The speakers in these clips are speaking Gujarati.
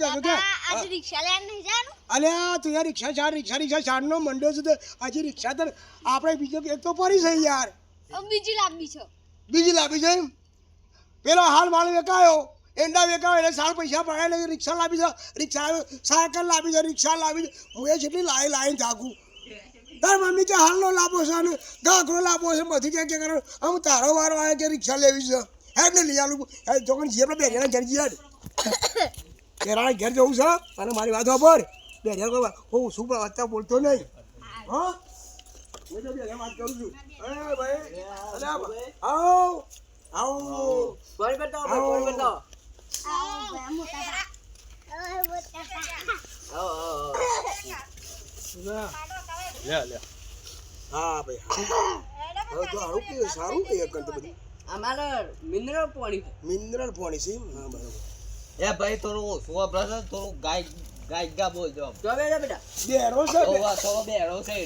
કહેતો કે આજે રિક્ષા લેવા નહીં જવાનું? અલ્યા તું યાર રિક્ષા ચાર રિક્ષા રિક્ષા ચારનો મંડ્યો છે તો હજી રિક્ષા તો આપણે બીજો એક તો પડી છે યાર. બીજી લાંબી છે. બીજી છે પેલો હાલ માલ વેકાયો એંડા વેકાયો એટલે સાર પૈસા પડ્યા નહીં રિક્ષા લાવી છે. રિક્ષા સાયકલ લાવી છે રિક્ષા લાવી છે. હું એ જેટલી લાઈ લાઈને જાગું. તાર મમ્મી કે હાલનો લાભો છે અને ગાંકરો લાભો છે બધી કે કે કરો. આમ તારો વારો આવે કે રિક્ષા લેવી છે. હેડ ને લઈ આલું. હે જોકન જે આપણે ઘેર જઈએ કેરાળા ઘેર જવું છે? અને મારી વાત પર? બેરિયા કોઈ હું શું પણ અત્યારે બોલતો નહીં. હા? હું તો વાત કરું છું. એ ભાઈ અલ્યા આવ. આવો. ફોન કરતો ફોન હા ભાઈ હા. તો સારું કે સારું કે એક તો બધું. અમારે મિનરલ પાણી મિનરલ પાણી છે? હા બરાબર. એ ભાઈ થોડું ઓછું વપરાશ છે, થોડું ગાય ગાય ગા બોલજો આમ. જો બેટા બેટા બેરો છે બે- ઓવા, થોડો બેરો છે.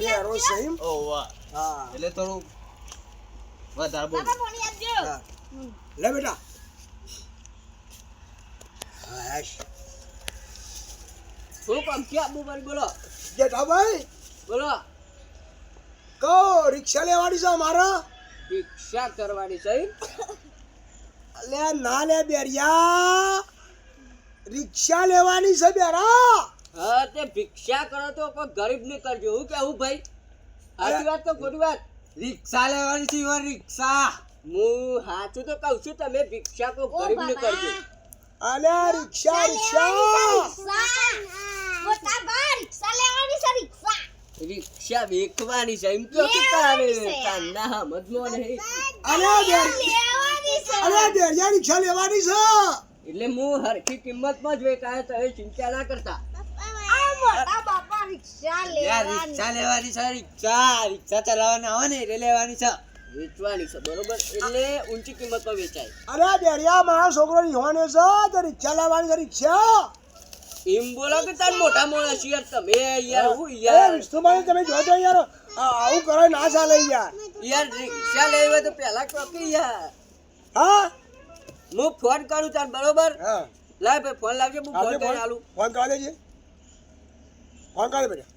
બેરો છે એમ? ઓવા. હા એટલે થોડું વધારે બોલ હા. લે બેટા હાશ હેશ. કામ આપવું પડે બોલો જેઠાભાઈ બોલો કહો રિક્ષા લેવાની છે મારા રિક્ષા કરવાની છે લે ના લે બેરિયા. રિક્ષા લેવાની છે બેરા. હા તે ભિક્ષા કરો તો કોઈ ગરીબ ને કરજો હું કેવું ભાઈ? સાચી વાત તો ખોટી વાત? રિક્ષા લેવાની છે ઈવન રિક્ષા. હું સાચું તો કહું છું તમે ભિક્ષા કો ગરીબ ને કરજો અલે રિક્ષા રિક્ષા. મોટા રિક્ષા લેવાની છે રિક્ષા. રિક્ષા વેચવાની છે એમ તો કે તારે. છે. તારના નહીં. અલે લેવાની છે રિક્ષા લેવાની છે. એટલે હું હરખી કિંમતમાં જ વેચાય તો એ ચિંતા ના કરતા. આ મોટા બાપા રિક્ષા લેવાની. રિક્ષા લેવાની છે રિક્ષા. રિક્ષા ચલાવવાની આવે ને એટલે લેવાની છે. વેચવાની છે બરોબર? એટલે ઊંચી કિંમતમાં વેચાય. અરે બેરિયા મારો છોકરો રિહાને છે તો રિક્ષા લાવવાની છે રિક્ષા. એમ બોલો કે તાર મોટા માણસ યાર તમે યાર હું યાર. વિષ્ણુભાઈ તમે જોજો યાર. આવું કરો ના ચાલે યાર. યાર રિક્ષા લેવા હોય તો પહેલા ચોકી યાર? હા? હું ફોન કરું તાર બરોબર? હા. લાય ભાઈ ફોન લાવજે હું ફોન કરી ફોન આલું. ફોન કરી દેજે. ફોન કરી દે બેટા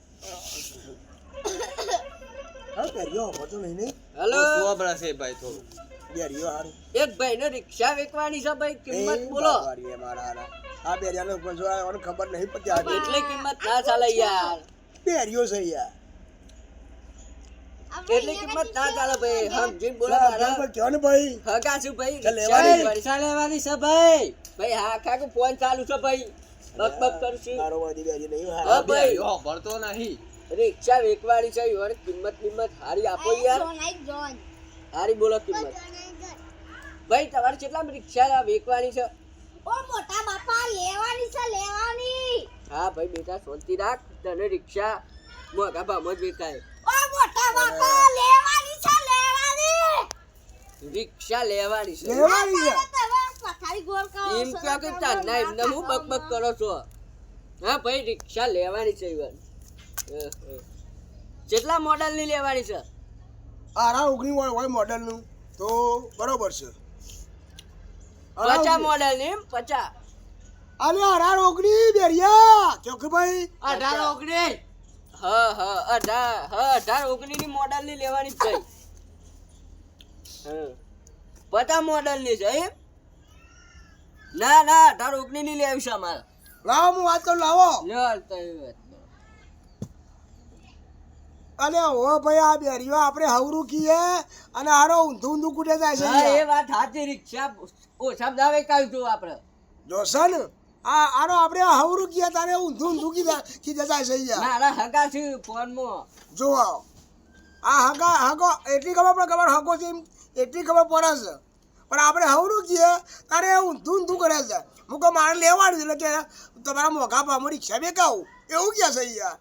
હા બેરિયો હોતો નહીં નહીં હેલો ઓછું છે ભાઈ થોડું. બેરિયો હારું. એક ભાઈ ને રિક્ષા વેચવાની છે ભાઈ કિંમત બોલો. મારા હારા. આ બેરિયાનો પંજો ખબર નહીં પડતી એટલે કિંમત ના ચાલે યાર. બેરિયો છે યાર. એટલે કિંમત ના ચાલે ભાઈ. સમજીને બોલો ના, તારા. બરાબર ને ભાઈ. હગા છું ભાઈ. લેવાની. પૈસા લેવાની છે ભાઈ. ભાઈ હા કાકુ ફોન ચાલુ છે ભાઈ. બક બક કરું છું. મારો વાડી બેજી નહીં હા, ભાઈ. બેહ્યો ભરતો નહીં. રિક્ષા વેચવાની છે યાર કિંમત કિંમત હારી આપો યાર. હારી બોલો કિંમત. ભાઈ તમારે કેટલા રિક્ષા વેચવાની છે? ઓ મોટા બાપા લેવાની છે લેવાની. હા ભાઈ બેટા શાંતિ રાખ. તને રિક્ષા મોગા ભાવમાં જ વેચાય. રિક્ષા લેવાની છે. લેવાની છે. તમે પથારી ગોળ કરો એમ કહો કે ચાંદના એમને હું બક બક કરો છો. હા ભાઈ રિક્ષા લેવાની છે ઈવન. કેટલા મોડલની લેવાની છે? આરા ઓગણી હોય મોડલનું. તો બરોબર છે. પચા મોડલની એમ? પચા અરે આરા ઓગણી બેરિયા. ચોકભાઈ અઢાર ઓગણીસ હા હા અઢાર હા અઢાર ઓગણી ની મોડલની લેવાની જ ભાઈ મોડલની છે એમ? ના ના અઢાર ઓગણી ની લેવી છે અમારે. લાવો હું વાત કરું લાવો. લ્યો હાલ તો એ વાત. અને હો ભાઈ આ બેરીઓ આપણે હવરું કીએ અને હારો ઊંધું ઊંધું કૂટે જાય છે એ વાત સાચી રિક્ષા ઓછા દાવે કાઢ્યું તું આપણે. જોશે ને? આ આનો આપણે હવરું કીએ તારે ઊંધું ઊંધું કીધા કીધે જાય છે યાર મારા હગા છે ફોનમાં. જો આ હગા હગો એટલી ખબર પણ ખબર હગો છે એટલી ખબર પડે છે. પણ આપણે હવરું કીએ તારે ઊંધું ઊંધું કરે છે. હું કહું મારે લેવાનું એટલે કે તમારા મોઘા ભાવમાં રિક્ષા બેકાવું એવું ક્યાં છે યાર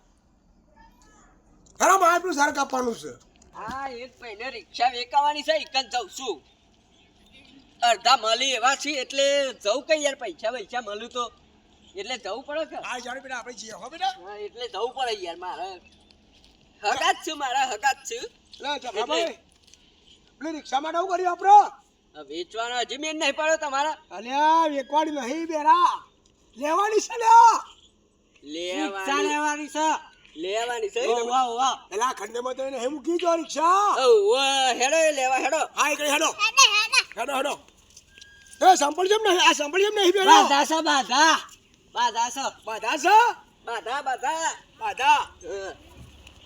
ખરા મારે પેલું સાર કાપવાનું છે. હા એક મહિને રિક્ષા વેકાવાની છે એકન જઉં છું. અડધા મળી એવા છે એટલે જવું કઈ યાર પૈસા પૈસા મળું તો? એટલે જવું પડે કે? હા જાણે પેલા આપણે છીએ હો બેટા. હા એટલે જવું પડે યાર મારે. હગાત છું મારા હકાત છું. લે જમાભાઈ પેલી રિક્ષા માટે શું કર્યું આપણો? વેચવાનો હજી મેં નહીં પડ્યો તમારા? અલ્યા વેકવાડી નહીં બેરા. લેવાની છે લ્યા. લેવાની. લેવાની છે. લેવાની છે? ઓ વાહ વાહ. આ ખંડેમાં તો એને હે મૂકી દો રિક્ષા. ઓવે, હેડો લેવા હેડો. હા એકડે હેડો. હેડો હેડે. હેડો હેડો એ સંભળ જેમ નહીં આ સંભળ જેમ નહીં બેડો બાધા છે બાધા. બાધા છે બાધા છે બાધા બાધા. બાધા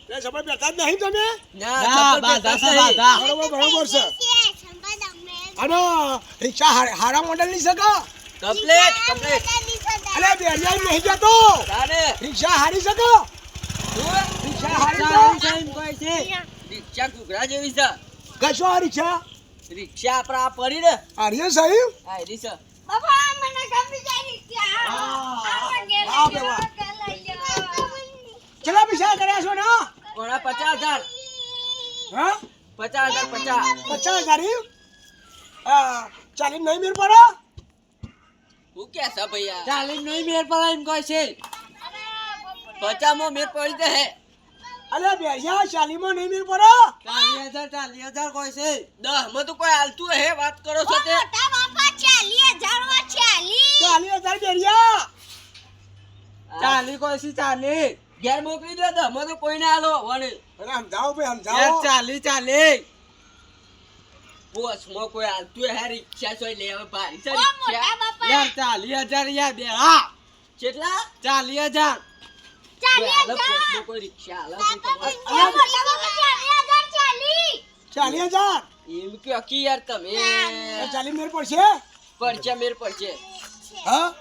એ સંભળ બેઠા જ નહીં તમે? ના ના ચપ્પલ બાધા છે નહીં. બાધા. બરોબર બરોબર છે. છે સંભાળ અમે અને રિક્ષા હારા મોડેલની ની શકો? Complete complete. અલે બેરિયા નહીં જતો રિક્ષા હારી શકો? રિક્ષા હારી રિક્ષા ઘૂઘરા જેવી છે. કશો આ રિક્ષા રિક્ષા આપણા આ પડી ને. હારીએ સાહેબ? આ રી સર બાપા મને ગમી જાય રિક્ષા. ચલા પૈસા કર્યા છો ને? કોણા પચાસ હજાર? હા? પચાસ હજાર પચાસ. પચાસ હજાર? હા ચાલી નહીં મેર પડે? હું કે છે ભૈયા? ચાલી નહીં મેર પડે એમ કહે છે. પચાસમાં મેર પડી જાય હે અલે બેરિયા ચાલીમાં નહીં મેર પડે? ચાલી હજાર ચાલી હજાર કોઈ છે. દસમાં તો કોઈ હાલતું હે વાત કરો છો તે. મોટા બાપા ચાલી હજારમાં ચાલી. ચાલી હજાર બેરિયા. ચાલી કોઈ છે ચાલી. ઘેર મોકલી દો દસમાં તો કોઈને હાલો વણી સમજાવો ભાઈ યાર સમજાવો ચાલી ચાલી. પોસમાં કોઈ હાલતું હે રિક્ષા સોય લેવા ભારી છે યાર ચાલી હજાર યાર બે હા કેટલા? ચાલી હજાર. ચાલી હજાર. કોઈ રિક્ષા હાલો છે તમારે. ઓ મોટા બાપા ચાલી હજાર? એમ કે અકી યાર તમે. ચાલી મેર પડશે? પડશે મેર પડશે. હા?